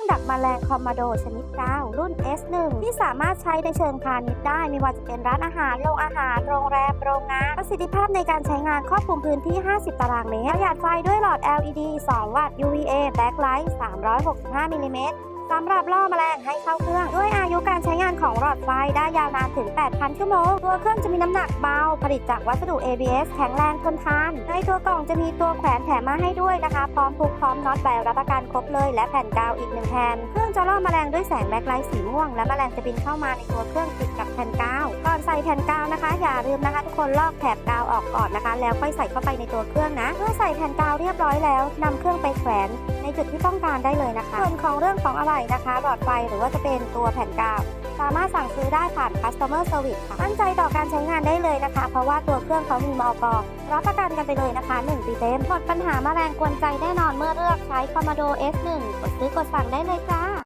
รื่องดักแมลงคอมมาโดชนิดกาวรุ่น S1 ที่สามารถใช้ในเชิงพาณิชย์ได้ ไม่ว่าจะเป็นร้านอาหาร โรงอาหาร โรงแรม โรงงาน ประสิทธิภาพในการใช้งานครอบคลุมพื้นที่ 50 ตารางเมตรประหยัดไฟด้วยหลอด LED 2 วัตต์ UVA backlight 365มิลลิเมตรสำหรับล่อแมลงให้เข้า ของหลอดไฟได้ยาวนานถึง 8,000 ชั่วโมง ตัวเครื่องจะมีน้ำหนักเบา ผลิตจากวัสดุ ABS แข็งแรงทนทาน ในตัวกล่องจะมีตัวแขวนแถมมาให้ด้วยนะคะ พร้อมผูกพร้อมน็อตใบรับประกันครบเลย และแผ่นกาวอีกหนึ่งแผ่นเครื่องจะล่อแมลงด้วยแสงแบ็คไลท์สีม่วง และแมลงจะบินเข้ามาในตัวเครื่องติดกับแผ่นกาว ก่อนใส่แผ่นกาวนะคะ อย่าลืมนะคะทุกคนลอกแถบกาวออกก่อนนะคะ แล้วค่อยใส่เข้าไปในตัวเครื่องนะ เมื่อใส่แผ่นกาวเรียบร้อยแล้วนำเครื่องไปแขวนในจุดที่ต้องการได้เลยนะคะ ส่วนของเรื่องของอะไรนะคะหลอดไฟหรือว่าจะเป็นตัวแผ่นกาว สามารถสั่งซื้อได้ผ่าน customer service ค่ะมั่นใจต่อการใช้งานได้เลยนะคะ เพราะว่าตัวเครื่องเขามีมอกรับประกันกันไปเลยนะคะ 1 ปีเต็มหมดปัญหาแมลงกวนใจแน่นอนเมื่อเลือกใช้ Commodore S1 กดซื้อกดสั่งได้เลยจ้า